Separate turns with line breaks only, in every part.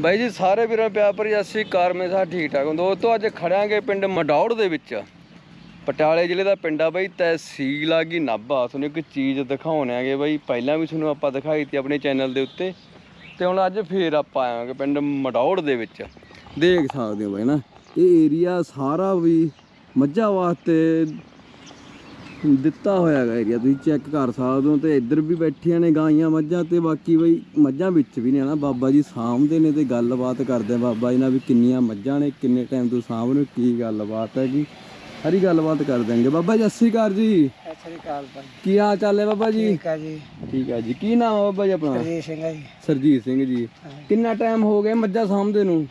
ਬਾਈ ਜੀ, ਸਾਰੇ ਵੀਰਾਂ ਪਿਆਰ ਭਰੀ ਅਸੀਂ ਕਾਰਮੇ ਸਾਹ ਠੀਕ ਠਾਕ ਹੋ। ਦੋਸਤੋ, ਅੱਜ ਖੜਾਂਗੇ ਪਿੰਡ ਮਡੌੜ ਦੇ ਵਿੱਚ। ਪਟਿਆਲੇ ਜ਼ਿਲ੍ਹੇ ਦਾ ਪਿੰਡ ਆ ਬਾਈ, ਤਹਿਸੀਲ ਆ ਗਈ ਨਾਭਾ। ਤੁਹਾਨੂੰ ਇੱਕ ਚੀਜ਼ ਦਿਖਾਉਣਾਂਗੇ ਬਾਈ, ਪਹਿਲਾਂ ਵੀ ਤੁਹਾਨੂੰ ਆਪਾਂ ਦਿਖਾਈ ਤੀ ਆਪਣੇ ਚੈਨਲ ਦੇ ਉੱਤੇ। ਤੇ ਹੁਣ ਅੱਜ ਫੇਰ ਆਪਾਂ ਆਵਾਂਗੇ ਪਿੰਡ ਮਡੌੜ ਦੇ ਵਿੱਚ। ਦੇਖ ਸਕਦੇ ਹੋ ਬਾਈ ਨਾ, ਇਹ ਏਰੀਆ ਸਾਰਾ ਵੀ ਮੱਝਾਂ ਵਾਸਤੇ ਦਿੱਤਾ ਹੋਇਆ ਹੈਗਾ ਏਰੀਆ ਤੁਸੀਂ ਚੈੱਕ ਕਰ ਸਕਦੇ ਹੋ ਤੇ ਇੱਧਰ ਵੀ ਬੈਠੀਆਂ ਨੇ ਗਾਈਆਂ ਮੱਝਾਂ ਤੇ ਬਾਕੀ ਬਈ ਮੱਝਾਂ ਵਿੱਚ ਵੀ ਨੇ ਨਾ ਬਾਬਾ ਜੀ ਸਾਂਭਦੇ ਨੇ ਤੇ ਗੱਲਬਾਤ ਕਰਦੇ ਆ ਬਾਬਾ ਜੀ ਨਾਲ ਵੀ ਕਿੰਨੀਆਂ ਮੱਝਾਂ ਨੇ ਕਿੰਨੇ ਟਾਈਮ ਤੋਂ ਹੋ, ਕੀ ਗੱਲਬਾਤ ਹੈ ਜੀ ਸਾਰੀ ਗੱਲਬਾਤ ਕਰ ਦੇਣਗੇ ਬਾਬਾ ਜੀ ਸਤਿ ਅਕਾਲ ਜੀ।
ਸਤਿ ਭਾਈ।
ਕੀ ਹਾਲ ਚਾਲ ਹੈ ਬਾਬਾ ਜੀ?
ਠੀਕ ਆ ਜੀ।
ਠੀਕ ਹੈ ਜੀ। ਕੀ ਨਾਮ ਹੈ ਬਾਬਾ ਜੀ ਆਪਣਾ?
ਜੀ ਸਿੰਘ ਜੀ।
ਸਰਜੀਤ ਸਿੰਘ ਜੀ। ਕਿੰਨਾ ਟਾਈਮ ਹੋ ਗਿਆ ਮੱਝਾਂ ਸਾਂਭਦੇ ਨੂੰ?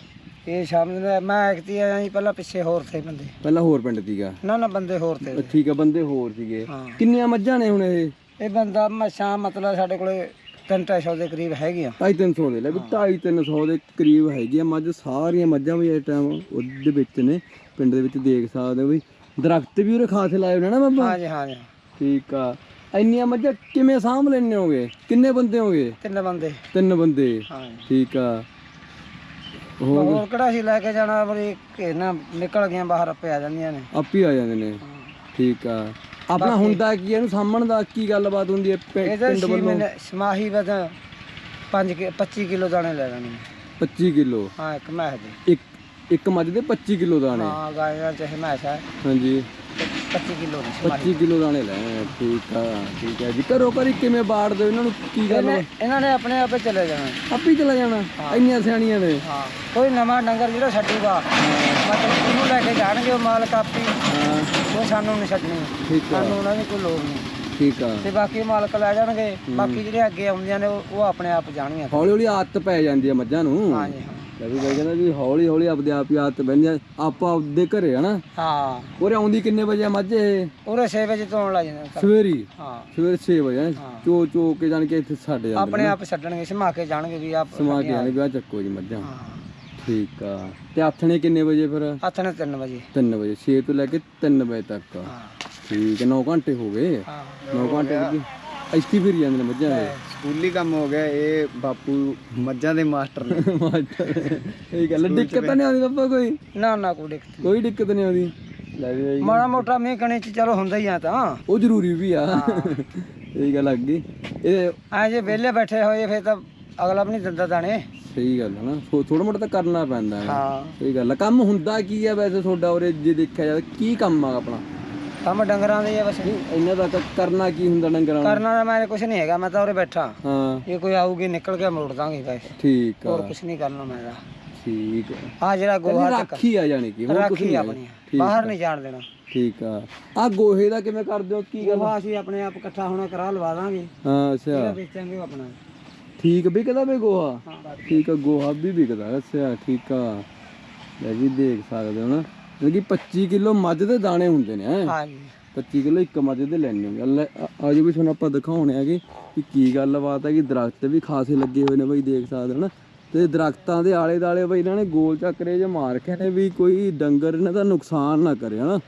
ਇਹ ਸ਼ਾਮ ਨੂੰ ਮੈਂ ਐਕਤੀ ਆਇਆ ਜੀ ਪਹਿਲਾਂ ਪਿੱਛੇ ਹੋਰ ਥੇ ਬੰਦੇ।
ਪਹਿਲਾਂ ਹੋਰ ਪਿੰਡ ਸੀਗਾ?
ਨਾ ਨਾ ਬੰਦੇ ਹੋਰ ਥੇ।
ਠੀਕ ਹੈ ਬੰਦੇ ਹੋਰ ਸੀਗੇ।
ਹਾਂ।
ਕਿੰਨੀਆਂ ਮੱਝਾਂ ਨੇ ਹੁਣ ਇਹ?
ਇਹ ਬੰਦਾ ਮੱਛਾਂ ਮਤਲਬ ਸਾਡੇ ਕੋਲੇ ਢਾਈ ਸੌ ਦੇ ਕਰੀਬ ਹੈਗੀਆਂ।
ਢਾਈ ਤਿੰਨ ਸੌ ਦੇ ਲੈ ਵੀ ਢਾਈ ਤਿੰਨ ਸੌ ਦੇ ਕਰੀਬ ਹੈਗੀ ਆ ਮੱਝ ਸਾਰੀਆਂ ਮੱਝਾਂ ਵੀ ਇਸ ਟਾਈਮ ਉਹਦੇ ਵਿੱਚ ਨੇ ਪਿੰਡ ਦੇ ਵਿੱਚ ਦੇਖ ਸਕਦੇ ਹੋ ਵੀ। ਦਰਖਤ ਵੀ ਉਹਦੇ ਖਾਸੇ ਲਾਏ ਹੋਣੇ ਨਾ ਬਾਬਾ?
ਹਾਂ ਜੀ ਹਾਂ ਜੀ।
ਠੀਕ ਆ। ਇੰਨੀਆਂ ਮੱਝਾਂ ਕਿਵੇਂ ਸਾਂਭ ਲੈਣੇ ਹੋਗੇ? ਕਿੰਨੇ ਬੰਦੇ ਹੋਗੇ?
ਤਿੰਨ ਬੰਦੇ।
ਤਿੰਨ ਬੰਦੇ।
ਹਾਂ ਜੀ।
ਠੀਕ ਆ। ਹੋਰ?
ਕਿਹੜਾ ਸੀ ਲੈ ਕੇ ਜਾਣਾ ਬੜੀ ਕਿ ਨਾ ਨਿਕਲ ਗਈਆਂ ਬਾਹਰ ਪਿਆ ਜਾਂਦੀਆਂ ਨੇ।
ਆਪ ਆ ਜਾਂਦੇ ਨੇ। ਠੀਕ ਆ। ਆਪਣਾ ਹੁੰਦਾ ਕੀ ਆ, ਇਹਨੂੰ ਸਾਂਭਣ ਦਾ ਕੀ ਗੱਲਬਾਤ ਹੁੰਦੀ ਹੈ ਪਿੰ-
ਇਹਦਾ
ਪਿੰਡ ਵੱਲੋਂ?
ਸਮਾਹੀ ਵਦ 5 25 ਕਿਲੋ ਦਾਣੇ ਲੈ ਲੈਣੇ
25 ਕਿਲੋ?
ਹਾਂ ਇੱਕ ਮੈਸ ਦੇ।
ਇੱਕ ਇੱਕ ਮੱਝ ਦੇ 25 ਕਿਲੋ ਦਾਣੇ?
ਹਾਂ ਗਾਇਆਂ ਚ ਮੈਸ ਹੈ।
ਹਾਂਜੀ।
25 ਕਿਲੋ ਦੀ ਸਮਾਹੀ
25 ਕਿਲੋ ਦਾਣੇ ਲੈਣੇ ਆ, ਠੀਕ ਆ ਠੀਕ ਆ ਜੀ। ਘਰੋਂ ਕਿਵੇਂ ਇਹਨਾਂ ਨੂੰ ਕੀ ਗੱਲ
ਇਹਨੇ- ਇਹਨਾਂ ਨੇ ਆਪਣੇ ਆਪੇ ਚਲੇ ਜਾਣਾ।
ਆਪੇ ਹੀ ਚਲਾ ਜਾਣਾ ਇੰਨੀਆਂ ਸਿਆਣੀਆਂ ਨੇ।
ਹਾਂ ਕੋਈ ਨਵਾਂ ਡੰਗਰ ਜਿਹੜਾ ਛੱਡੂਗਾ ਮਤਲਬ ਉਹਨੂੰ ਲੈ ਕੇ ਜਾਣਗੇ ਉਹ ਮਾਲਕ ਆਪੀ
ਹਾਂ।
ਉਹ ਸਾਨੂੰ ਨਹੀਂ ਛੱਡਣੀ।
ਠੀਕ ਆ।
ਸਾਨੂੰ ਉਹਨਾਂ ਦੀ ਕੋਈ ਲੋੜ ਨਹੀਂ
ਠੀਕ ਆ।
ਤੇ ਬਾਕੀ ਮਾਲਕ ਲੈ ਜਾਣਗੇ ਬਾਕੀ ਜਿਹੜੇ ਅੱਗੇ ਆਉਂਦੀਆਂ ਨੇ ਉਹ ਉਹ ਆਪਣੇ ਆਪ ਜਾਣਗੀਆਂ।
ਹੌਲੀ ਹੌਲੀ ਆਦਤ ਪੈ ਜਾਂਦੀ ਆ ਮੱਝਾਂ ਨੂੰ।
ਹਾਂਜੀ ਹਾਂ
ਲੈ ਵੀ ਬਾਈ ਕਹਿੰਦਾ ਵੀ ਹੌਲੀ ਹੌਲੀ ਆਪਦੇ ਆਪ ਹੀ ਆਦਤ ਪੈਂਦੀ ਆ। ਆਪਾਂ ਆਪਦੇ ਘਰੇ ਹਨਾ
ਹਾਂ।
ਉਰੇ ਆਉਂਦੀ ਕਿੰਨੇ ਵਜੇ ਆ ਮੱਝ ਇਹ?
ਉਹਦੇ 6 ਵਜੇ ਤੋਂ ਆਉਣ ਲੱਗ ਜਾਂਦੇ।
ਸਵੇਰੀ?
ਹਾਂ।
ਸਵੇਰੇ 6 ਵਜੇ
ਹਾਂ।
ਚੋ ਚੋ ਕੇ ਜਾਣ ਕੇ ਇੱਥੇ ਛੱਡ ਜਾਂਦੇ
ਆਪਣੇ ਆਪ ਛੱਡਣਗੇ ਸਮਾ ਕੇ ਜਾਣਗੇ ਵੀ ਆਪ
ਸਮਾ ਕੇ ਆਣੇ ਵਿਆਹ ਚੱਕੋ ਜੀ ਮੱਝਾਂ।
ਹਾਂ।
ਠੀਕ ਆ। ਤੇ ਆਥਣੇ ਕਿੰਨੇ ਵਜੇ ਫਿਰ?
ਹੱਥ ਨੇ 3 ਵਜੇ।
3 ਵਜੇ। 6 ਤੋਂ ਲੈ ਕੇ 3 ਵਜੇ ਤੱਕ।
ਹਾਂ।
ਠੀਕ ਹੈ 9 ਘੰਟੇ ਹੋ ਗਏ।
ਹਾਂ।
9 ਘੰਟੇ ਵਿੱਚ ਇੱਥੇ ਫਿਰ ਜਾਂਦੇ ਨੇ ਮੱਝਾਂ ਇਹ
ਸਕੂਲੀ ਕੰਮ ਹੋ ਗਿਆ ਇਹ ਬਾਪੂ ਮੱਝਾਂ ਦੇ ਮਾਸਟਰ ਨੇ।
ਇਹ ਗੱਲ ਦਿੱਕਤ ਤਾਂ ਨਹੀਂ ਆਉਂਦੀ ਬਾਬਾ ਕੋਈ?
ਨਾ ਨਾ ਕੋਈ ਦਿੱਕਤ
ਕੋਈ ਦਿੱਕਤ ਨਹੀਂ ਆਉਂਦੀ। ਲੈ ਵੀ ਬਾਈ
ਮਾੜਾ ਮੋਟਾ ਮੀਂਹ ਕਣੀ ਚ ਚਲੋ ਹੁੰਦਾ ਹੀ ਆ ਤਾਂ।
ਉਹ ਜ਼ਰੂਰੀ ਵੀ ਆ। ਇਹ ਗੱਲ ਅੱਗੇ। ਇਹ
ਐ ਜੇ ਵਿਹਲੇ ਬੈਠੇ ਹੋਏ ਫਿਰ ਤਾਂ ਅਗਲਾ ਵੀ ਨਹੀਂ ਦਿੰਦਾ ਦਾਣੇ।
ਸਹੀ ਗੱਲ ਹੈ ਨਾ। ਥੋੜਾ ਮੋਟਾ ਤਾਂ ਕਰਨਾ ਪੈਂਦਾ। ਹੈ।
ਹਾਂ
ਸਹੀ ਗੱਲ ਹੈ ਕੰਮ ਹੁੰਦਾ ਕੀ ਆ ਵੈਸੇ ਤੁਹਾਡਾ ਉਰੇ ਜੇ ਦੇਖਿਆ ਜਾਵੇ ਕੀ ਕੰਮ ਆ ਆਪਣਾ?
ਕੰਮ ਡੰਗਰਾਂ ਦੇ ਆ ਬਸ।
ਇਹਨਾਂ ਦਾ ਕ- ਕਰਨਾ ਕੀ ਹੁੰਦਾ ਡੰਗਰਾਂ ਨੂੰ?
ਕਰਨਾ ਤਾਂ ਮੈਂ ਕੁਝ ਨਹੀਂ ਹੈਗਾ ਮੈਂ ਤਾਂ ਉਰੇ ਬੈਠਾ।
ਹਾਂ।
ਜੇ ਕੋਈ ਆਊਗੀ ਨਿਕਲ ਕੇ ਮੋੜ ਦਾਂਗੇ ਬਸ।
ਠੀਕ ਆ।
ਹੋਰ ਕੁਝ ਨਹੀਂ ਕਰਨਾ ਮੈਂ ਤਾਂ।
ਠੀਕ ਆ।
ਆ ਜਿਹੜਾ ਗੋਹਾ ਚੱਕ
ਰਾਖੀ ਆ ਜਾਣੀ ਕਿ ਹੋਰ ਕੁਝ
ਰੱਖੀ
ਨਹੀਂ
ਆਪਣੀ
ਠੀਕ
ਬਾਹਰ ਨਹੀਂ ਜਾਣ ਦੇਣਾ।
ਠੀਕ ਆ। ਆ ਗੋਹੇ ਦਾ ਕਿਵੇਂ ਕਰਦੇ ਹੋ? ਕੀ ਗੱਲ
ਗੋਹਾ ਅਸੀਂ ਆਪਣੇ ਆਪ ਇਕੱਠਾ ਹੋਣਾ ਕਰਾ ਲਵਾ ਦਾਂਗੇ।
ਹਾਂ ਅੱਛਾ।
ਵੇਚਾਂਗੇ ਉਹ ਆਪਣਾ।
ਠੀਕ ਵਿਕਦਾ ਵੇ ਗੋਹਾ?
ਹਾਂ
ਠੀਕ ਆ ਗੋਹਾ ਵੀ ਵਿਕਦਾ। ਅੱਛਾ ਠੀਕ ਆ। ਲੈ ਵੀ ਦੇਖ ਸਕਦੇ ਹੋ ਨਾ। ਯਾਨੀ ਕਿ 25 ਕਿਲੋ ਮੱਝ ਦੇ ਦਾਣੇ ਹੁੰਦੇ ਨੇ ਹੈਂ।
ਹਾਂਜੀ।
25 ਕਿਲੋ ਇੱਕ ਮੱਝ ਦੇ ਲੈਣੇ ਹੋਗੇ ਲੈ ਅੱਜ ਵੀ ਤੁਹਾਨੂੰ ਆਪਾਂ ਦਿਖਾਉਣੇ ਹੈਗੇ ਕਿ ਕੀ ਗੱਲਬਾਤ ਹੈ ਕਿ ਦਰਖਤ ਵੀ ਖਾਸੇ ਲੱਗੇ ਹੋਏ ਨੇ ਬਈ ਦੇਖ ਸਕਦੇ ਹੋ ਨਾ? ਤੇ ਦਰਖਤਾਂ ਦੇ ਆਲੇ ਦਾਲੇ ਬਈ ਇਹਨਾਂ ਨੇ ਗੋਲ ਚੱਕਰੇ ਜੇ ਮਾਰ ਕੇ ਨੇ ਵੀ ਕੋਈ ਡੰਗਰ ਇਹਨਾਂ ਦਾ ਨੁਕਸਾਨ ਨਾ ਕਰੇ ਹਨਾ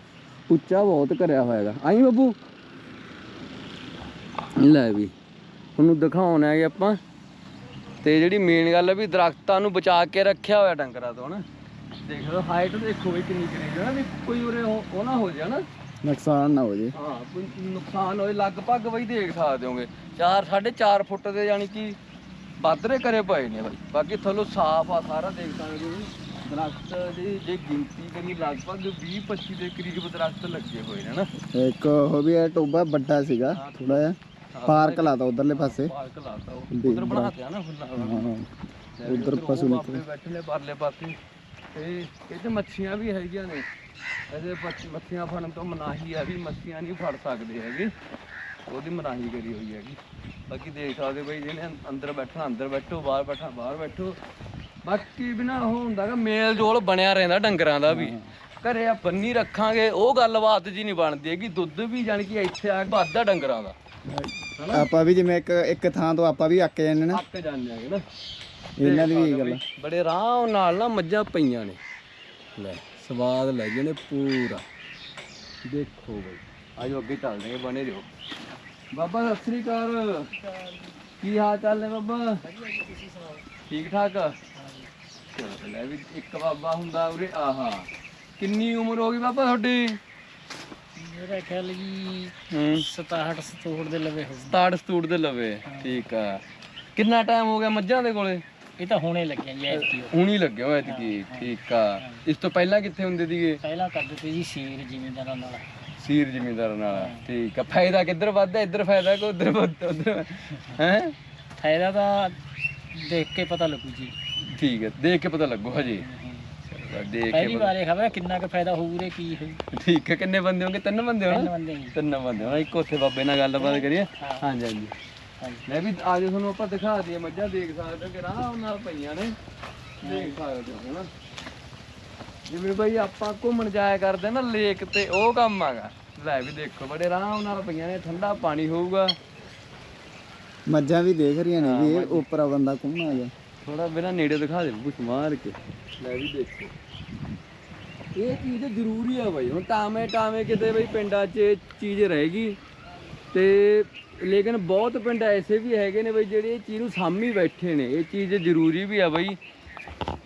ਉੱਚਾ ਬਹੁਤ ਕਰਿਆ ਹੋਇਆ ਹੈਗਾ। ਆਈ ਬੱਬੂ? ਲੈ ਵੀ ਤੁਹਾਨੂੰ ਦਿਖਾਉਣਾ ਹੈਗੇ ਆਪਾਂ। ਤੇ ਜਿਹੜੀ ਮੇਨ ਗੱਲ ਹੈ ਵੀ ਦਰਖਤਾਂ ਨੂੰ ਬਚਾ ਕੇ ਰੱਖਿਆ ਹੋਇਆ ਡੰਗਰਾਂ ਤੋਂ ਹਨਾ ਦੇਖ ਲਓ ਹਾਈਟ ਦੇਖੋ ਵੀ ਕਿੰਨੀ ਕਰੀ ਹੈ ਨਾ ਵੀ ਕੋਈ ਉਰੇ ਉਹ ਉਹ ਨਾ ਹੋ ਜਾ ਨਾ।
ਨੁਕਸਾਨ ਨਾ ਹੋ ਜੇ
ਹਾਂ ਕੋਈ ਨੁਕਸਾਨ ਹੋਏ ਲਗਭਗ ਬਈ ਦੇਖ ਸਕਦੇ ਹੋਗੇ। 4 4.5 ਫੁੱਟ ਦੇ ਯਾਨੀ ਕਿ ਬਾਦਰੇ ਕਰੇ ਪਏ ਨੇ ਬਾਈ। ਬਾਕੀ ਥੱਲੋਂ ਸਾਫ਼ ਆ ਸਾਰਾ ਦੇਖ ਸਕਦੇ ਹੋ ਦਰਖਤ ਦੀ ਜੇ ਗਿਣਤੀ ਕਰੀ ਲਗਭਗ 20 25 ਦੇ ਕਰੀਬ ਦਰਖਤ ਲੱਗੇ ਹੋਏ ਨੇ ਨਾ।
ਇੱਕ ਉਹ ਵੀ ਹੈ ਟੋਬਾ ਵੱਡਾ ਸੀਗਾ ਥੋੜਾ ਜਿਹਾ। ਪਾਰਕ ਲਾਤਾ ਉਧਰਲੇ ਪਾਸੇ।
ਪਾਰਕ ਲਾਤਾ ਉਧਰ ਬਣਾ ਦਿਆ ਨਾ ਫੁੱਲਾਂ
ਉਧਰ ਪਸ਼ੂ
ਨਿਕਲੇ। ਬੈਠੇ ਨੇ ਪਾਸੇ। ਤੇ ਇਹ ਤੇ ਮੱਛੀਆਂ ਵੀ ਹੈਗੀਆਂ ਨੇ। ਇਹਦੇ ਮੱਛੀਆਂ ਫੜਨ ਤੋਂ ਮਨਾਹੀ ਆ ਵੀ ਮੱਛੀਆਂ ਨਹੀਂ ਫੜ ਸਕਦੇ ਹੈਗੇ। ਉਹਦੀ ਮਨਾਹੀ ਕਰੀ ਹੋਈ ਹੈਗੀ। ਬਾਕੀ ਦੇਖ ਸਕਦੇ ਬਈ ਜਿਹਨੇ ਅੰਦਰ ਬੈਠਣਾ ਅੰਦਰ ਬੈਠੋ ਬਾਹਰ ਬੈਠਣਾ ਬਾਹਰ ਬੈਠੋ। ਬਾਕੀ ਬਿਨਾ ਉਹ ਹੁੰਦਾਗਾ ਮੇਲ ਜੋਲ ਬਣਿਆ ਰਹਿੰਦਾ ਡੰਗਰਾਂ ਦਾ ਵੀ। ਘਰੇ ਆ ਬੰਨੀ ਰੱਖਾਂਗੇ ਉਹ ਗੱਲਬਾਤ ਜੀ ਨਹੀਂ ਬਣਦੀ ਹੈਗੀ। ਦੁੱਧ ਵੀ ਜਾਣੀ ਕਿ ਇੱਥੇ ਆ ਕੇ ਵੱਧਦਾ ਡੰਗਰਾਂ ਦਾ।
ਆਪਾਂ ਵੀ ਜਿਵੇਂ ਇੱਕ ਇੱਕ ਥਾਂ ਤੋਂ ਆਪਾਂ ਵੀ ਅੱਕ ਜਾਂਦੇ ਨਾ।
ਅੱਕ ਜਾਂਦੇ ਹੈਗੇ ਨਾ।
ਇਹਨਾਂ ਦੀ ਵੀ ਗੱਲ ਆ।
ਬੜੇ ਆਰਾਮ ਨਾਲ ਨਾ ਮੱਝਾਂ ਪਈਆਂ ਨੇ। ਲੈ ਸਵਾਦ ਲੈ ਨੇ ਪੂਰਾ। ਦੇਖੋ ਬਈ। ਆਜੋ ਅੱਗੇ ਚੱਲਦੇ ਹਾਂ ਬਣੇ ਰਹੋ। ਬਾਬਾ ਸਤਿ ਸ੍ਰੀ ਅਕਾਲ। ਕੀ ਹਾਲ ਚਾਲ ਨੇ ਬਾਬਾ? ਠੀਕ ਠਾਕ? ਚਲੋ ਲੈ ਵੀ ਇੱਕ ਬਾਬਾ ਹੁੰਦਾ ਉਰੇ ਆਹਾ। ਕਿੰਨੀ ਉਮਰ ਹੋ ਗਈ ਬਾਬਾ ਤੁਹਾਡੀ?
ਮੇਰਾ ਖਿਆਲ ਜੀ
ਹੂੰ।
67 ਸਤੂੜ ਦੇ ਲਵੇ ਹੋ
67 ਸਟੂਡ ਦੇ ਲਵੇ ਠੀਕ ਆ। ਕਿੰਨਾ ਟਾਈਮ ਹੋ ਗਿਆ ਮੱਝਾਂ ਦੇ ਕੋਲੇ?
ਇਹ ਤਾਂ ਹੁਣੇ ਲੱਗਿਆ ਜੀ ਐਤਕੀ ਉਹ।
ਹੁਣ ਹੀ ਲੱਗਿਆ ਹੋਇਆ ਐਤਕੀ ਠੀਕ ਆ। ਇਸ ਤੋਂ ਪਹਿਲਾਂ ਕਿੱਥੇ ਹੁੰਦੇ ਸੀਗੇ?
ਪਹਿਲਾਂ ਕਰਦੇ ਤੇ ਜੀ ਸੀਰ ਜ਼ਿਮੀਂਦਾਰਾਂ ਨਾਲ।
ਸੀਰ ਜ਼ਿਮੀਂਦਾਰਾਂ ਨਾਲ ਠੀਕ ਆ। ਫਾਇਦਾ ਕਿੱਧਰ ਵੱਧਦਾ ਇੱਧਰ ਫਾਇਦਾ ਕਿ ਉਧਰ ਵੱਧਦਾ ਉਧਰ ਹੈ?
ਫਾਇਦਾ ਤਾਂ ਦੇਖ ਕੇ ਪਤਾ ਲੱਗੂ ਜੀ।
ਠੀਕ ਹੈ ਦੇਖ ਕੇ ਪਤਾ ਲੱਗੂ ਹਜੇ। ਦੇਖ ਕੇ
ਪਹਿਲੀ ਵਾਰੇ ਖਬਰ ਕਿੰਨਾ ਕੁ ਫਾਇਦਾ ਹੋਊ ਰੇ ਕੀ ਹੋਊ।
ਠੀਕ ਹੈ ਕਿੰਨੇ ਬੰਦੇ ਹੋਣਗੇ? ਤਿੰਨ ਬੰਦੇ
ਤਿੰਨ
ਹੋਣ
ਬੰਦੇ ਜੀ।
ਤਿੰਨ ਬੰਦੇ ਹੋਣ ਇੱਕ ਉੱਥੇ ਬਾਬੇ ਨਾਲ ਗੱਲਬਾਤ ਕਰੀਏ।
ਹਾਂ।
ਹਾਂਜੀ ਹਾਂਜੀ। ਮੈਂ ਵੀ ਆ ਜਾਓ ਤੁਹਾਨੂੰ ਆਪਾਂ ਦਿਖਾ ਦਈਏ ਮੱਝਾਂ ਦੇਖ ਸਕਦੇ ਹੋ ਕਿ ਆਰਾਮ ਨਾਲ ਪਈਆਂ ਨੇ। ਦੇਖ ਸਕਦੇ ਹੋ ਹਨਾ ਜਿਵੇਂ ਬਈ ਆਪਾਂ ਘੁੰਮਣ ਜਾਇਆ ਕਰਦੇ ਨਾ ਲੇਕ ਤੇ ਉਹ ਕੰਮ ਆਗਾ ਲੈ ਵੀ ਦੇਖੋ ਬੜੇ ਆਰਾਮ ਨਾਲ ਪਈਆਂ ਨੇ ਠੰਡਾ ਪਾਣੀ ਹੋਊਗਾ।
ਮੱਝਾਂ ਵੀ ਦੇਖ ਰਹੀਆਂ
ਨੇ ਵੀ ਇਹ
ਉੱਪਰਾ ਬੰਦਾ ਕੌਣ ਆ ਜਾ
ਥੋੜਾ ਬਿਨਾ ਨੇੜੇ ਦਿਖਾ ਦੇ ਕੁਛ ਮਾਰ ਕੇ। ਲੈ ਵੀ ਦੇਖੋ। ਇਹ ਚੀਜ਼ ਜ਼ਰੂਰੀ ਆ ਬਈ ਹੁਣ ਟਾਵੇਂ ਟਾਵੇਂ ਕਿਤੇ ਬਈ ਪਿੰਡਾਂ 'ਚ ਚੀਜ਼ ਰਹੇਗੀ। ਤੇ ਲੇਕਿਨ ਬਹੁਤ ਪਿੰਡ ਐਸੇ ਵੀ ਹੈਗੇ ਨੇ ਬਈ ਜਿਹੜੇ ਇਹ ਚੀਜ਼ ਨੂੰ ਸਾਂਭੀ ਬੈਠੇ ਨੇ, ਇਹ ਚੀਜ਼ ਜ਼ਰੂਰੀ ਵੀ ਆ ਬਈ।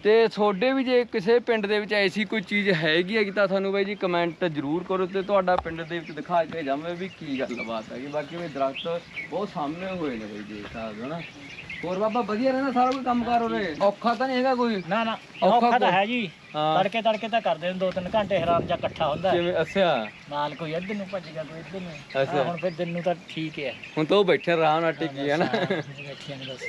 ਤੇ ਤੁਹਾਡੇ ਵੀ ਜੇ ਕਿਸੇ ਪਿੰਡ ਦੇ ਵਿੱਚ ਐਸੀ ਕੋਈ ਚੀਜ਼ ਹੈਗੀ ਹੈ ਤਾਂ ਤੁਹਾਨੂੰ ਬਾਈ ਜੀ ਕਮੈਂਟ ਜ਼ਰੂਰ ਕਰੋ ਤੇ ਤੁਹਾਡਾ ਪਿੰਡ ਦੇ ਵਿੱਚ ਦਿਖਾ ਕੇ ਜਾਵਾਂ ਵੀ ਕੀ ਗੱਲਬਾਤ ਹੈ ਕਿ ਬਾਕੀ ਵੀ ਦਰਖਤ ਬਹੁਤ ਸਾਹਮਣੇ ਹੋਏ ਨੇ ਬਾਈ ਜੀ ਸਕਦੇ ਹੋ ਨਾ। ਹੋਰ ਬਾਬਾ ਵਧੀਆ ਰਹਿੰਦਾ ਸਾਰਾ ਕੋਈ ਕੰਮਕਾਰ ਉਰੇ। ਔਖਾ ਤਾਂ ਨਹੀਂ ਹੈਗਾ ਕੋਈ?
ਨਾ ਨਾ
ਔਖਾ
ਤਾਂ ਹੈ ਜੀ।
ਹਾਂ।
ਤੜਕੇ ਤੜਕੇ ਤਾਂ ਕਰਦੇ ਨੇ ਦੋ ਤਿੰਨ ਘੰਟੇ ਹਰਾਮ ਜਾਂ ਇਕੱਠਾ ਹੁੰਦਾ। ਹੈ।
ਕਿਵੇਂ? ਅੱਛਾ।
ਨਾਲ ਕੋਈ ਇੱਧਰ ਨੂੰ ਭੱਜ ਗਿਆ ਕੋਈ ਇੱਧਰ ਨੂੰ।
ਅੱਛਾ।
ਹਾਂ, ਹੁਣ ਫਿਰ ਦਿਨ ਨੂੰ ਤਾਂ ਠੀਕ ਹੈ
ਹੁਣ ਤਾਂ ਉਹ ਬੈਠੇ ਆਰਾਮ ਨਾਲ ਟਿਕੀ ਹੈ ਨਾ।
ਬੈਠੀਆਂ ਨੇ ਬਸ।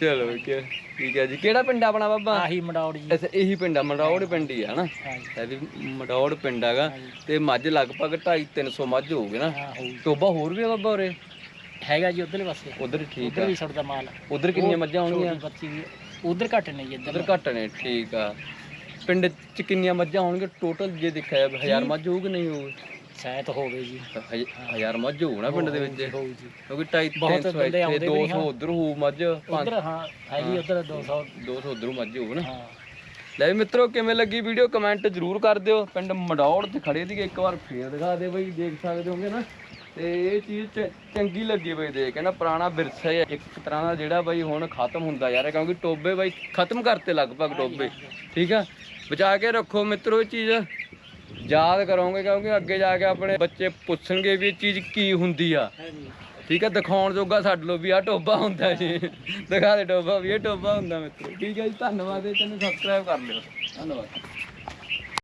ਚਲੋ ਕਿ ਠੀਕ ਹੈ ਜੀ। ਕਿਹੜਾ ਪਿੰਡ ਆ ਆਪਣਾ ਬਾਬਾ?
ਆਹੀ ਮੜਾਉੜ ਜੀ।
ਅੱਛਾ ਇਹੀ ਪਿੰਡ ਆ ਮਡੌੜ ਪਿੰਡ ਹੀ ਆ ਨਾ
ਹਾਂ
ਇਹ ਵੀ ਮਡੌੜ ਪਿੰਡ ਹੈਗਾ। ਤੇ ਮੱਝ ਲਗਭਗ 2.5 300 ਮੱਝ ਹੋਊਗੀ ਨਾ।
ਹਾਂ ਹੋਊ
ਟੋਬਾ ਹੋਰ ਵੀ ਆ ਬਾਬਾ ਉਰੇ?
ਹੈਗਾ ਜੀ ਉਧਰਲੇ ਪਾਸੇ।
ਉਧਰ ਠੀਕ
ਉਧਰ
ਆ।
ਵੀ ਛੱਡਦਾ ਮਾਲ
ਉਧਰ ਕਿੰਨੀਆਂ ਮੱਝਾਂ ਹੋਣਗੀਆਂ?
ਛੋਟੀ ਬੱਚੀ ਵੀ ਉਧਰ ਘੱਟ ਨੇ ਜੀ ਇੱਧਰ।
ਉਧਰ ਘੱਟ ਨੇ ਠੀਕ ਆ। ਪਿੰਡ ਚ ਕਿੰਨੀਆਂ ਮੱਝਾਂ ਹੋਣਗੀਆਂ? ਟੋਟਲ ਜੇ ਦੇਖਿਆ ਜਾਵੇ ਹਜ਼ਾਰ ਮੱਝ ਹੋਊ ਕਿ ਨਹੀਂ ਹੋਊ
ਸ਼ਾਇਦ ਹੋਵੇ ਜੀ।
ਹਜ਼- ਹਜ਼ਾਰ ਮੱਝ ਹੋਊ ਨਾ ਪਿੰਡ ਦੇ ਵਿੱਚ।
ਹੋਊ ਜੀ।
ਕਿਉਂਕਿ 2.5
ਬਹੁਤ
300
ਬੰਦੇ
ਇੱਥੇ
ਆਉਂਦੇ ਵੀ
200 ਉਧਰ ਹੋਊ ਮੱਝ
ਉਧਰ ਹਾਂ ਹੈਗੀ ਉਧਰ 200
200 ਉਧਰੋਂ ਮੱਝ ਹੋਊ ਨਾ।
ਹਾਂ।
ਲੈ ਵੀ ਮਿੱਤਰੋ ਕਿਵੇਂ ਲੱਗੀ ਵੀਡੀਓ? ਕਮੈਂਟ ਜ਼ਰੂਰ ਕਰ ਦਿਓ। ਪਿੰਡ ਮਡੌੜ ਤੇ ਖੜੇ ਸੀਗੇ ਇੱਕ ਵਾਰ ਫੇਰ ਦਿਖਾ ਦੇ ਬਈ ਦੇਖ ਸਕਦੇ ਹੋਗੇ ਨਾ। ਤੇ ਇਹ ਚੀਜ਼ ਚ- ਚੰਗੀ ਲੱਗੀ ਬਈ ਦੇਖ ਕੇ ਨਾ ਪੁਰਾਣਾ ਵਿਰਸਾ ਹੈ ਇੱਕ ਤਰ੍ਹਾਂ ਦਾ ਜਿਹੜਾ ਬਈ ਹੁਣ ਖਤਮ ਹੁੰਦਾ ਰਿਹਾ ਕਿਉਂਕਿ ਟੋਬੇ ਬਈ ਖਤਮ ਕਰਤੇ ਲਗਭਗ ਟੋਬੇ ਠੀਕ ਆ? ਬਚਾ ਕੇ ਰੱਖੋ ਮਿੱਤਰੋ ਇਹ ਚੀਜ਼। ਯਾਦ ਕਰੋਗੇ ਕਿਉਂਕਿ ਅੱਗੇ ਜਾ ਕੇ ਆਪਣੇ ਬੱਚੇ ਪੁੱਛਣਗੇ ਵੀ ਇਹ ਚੀਜ਼ ਕੀ ਹੁੰਦੀ ਆ।
ਹੈ
ਠੀਕ ਆ? ਦਿਖਾਉਣ ਜੋਗਾ ਛੱਡ ਲਓ ਵੀ ਆ ਟੋਬਾ ਹੁੰਦਾ ਜੀ। ਦਿਖਾ ਦੇ ਟੋਬਾ ਵੀ ਇਹ ਟੋਬਾ ਹੁੰਦਾ ਮਿੱਤਰੋ। ਠੀਕ ਹੈ ਜੀ ਧੰਨਵਾਦ ਇਹ ਚੈਨਲ ਸਬਸਕ੍ਰਾਈਬ ਕਰ ਲਿਓ। ਧੰਨਵਾਦ।